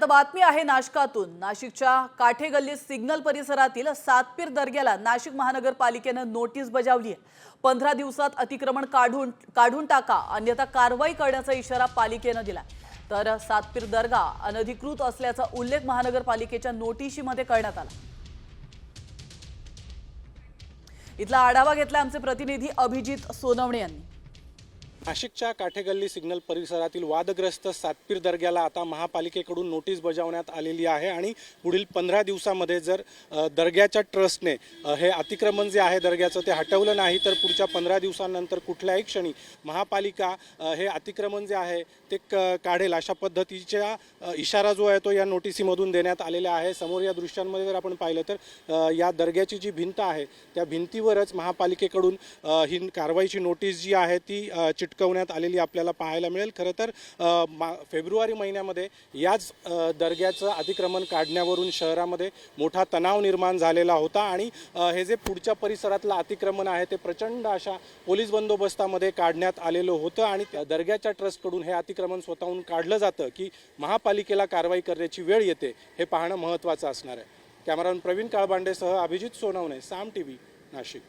आता बातमी आहे नाशकातून. नाशिकच्या काठेगल्ली सिग्नल परिसरातील सातपीर दर्ग्याला नाशिक महानगरपालिकेनं नोटीस बजावली आहे. पंधरा दिवसात अतिक्रमण काढून काढून टाका अन्यथा कारवाई करण्याचा इशारा पालिकेनं दिला तर सातपीर दर्गा अनधिकृत असल्याचा उल्लेख महानगरपालिकेच्या नोटिशीमध्ये करण्यात आला. इथला आढावा घेतला आमचे प्रतिनिधी अभिजित सोनवणे यांनी. नाशिकच्या काठेगल्ली सिग्नल परिसरातील वादग्रस्त सातपीर दर्ग्याला आता महापालिकेकडून नोटीस बजावण्यात आलेली आहे आणि पुढील पंधरा दिवसामध्ये जर दर्ग्याच्या ट्रस्टने हे अतिक्रमण जे आहे दर्ग्याचं ते हटवलं नाही तर पुढच्या पंधरा दिवसानंतर कुठल्याही क्षणी महापालिका हे अतिक्रमण जे आहे ते क काढेल अशा पद्धतीच्या इशारा जो आहे तो या नोटिसीमधून देण्यात आलेला आहे. समोर या दृश्यांमध्ये जर आपण पाहिलं तर या दर्ग्याची जी भिंत आहे त्या भिंतीवरच महापालिकेकडून ही कारवाईची नोटीस जी आहे ती चिट चिटकवण्यात आलेली आपल्याला पाहायला मिळेल. खरं तर मा फेब्रुवारी महिन्यामध्ये याच दर्ग्याचं अतिक्रमण काढण्यावरून शहरामध्ये मोठा तणाव निर्माण झालेला होता आणि हे जे पुढच्या परिसरातलं अतिक्रमण आहे ते प्रचंड अशा पोलीस बंदोबस्तामध्ये काढण्यात आलेलं होतं आणि त्या दर्ग्याच्या ट्रस्टकडून हे अतिक्रमण स्वतःहून काढलं जातं की महापालिकेला कारवाई करण्याची वेळ येते हे पाहणं महत्त्वाचं असणार आहे. कॅमेरामन प्रवीण काळबांडेसह अभिजित सोनवणे साम टी व्ही नाशिक.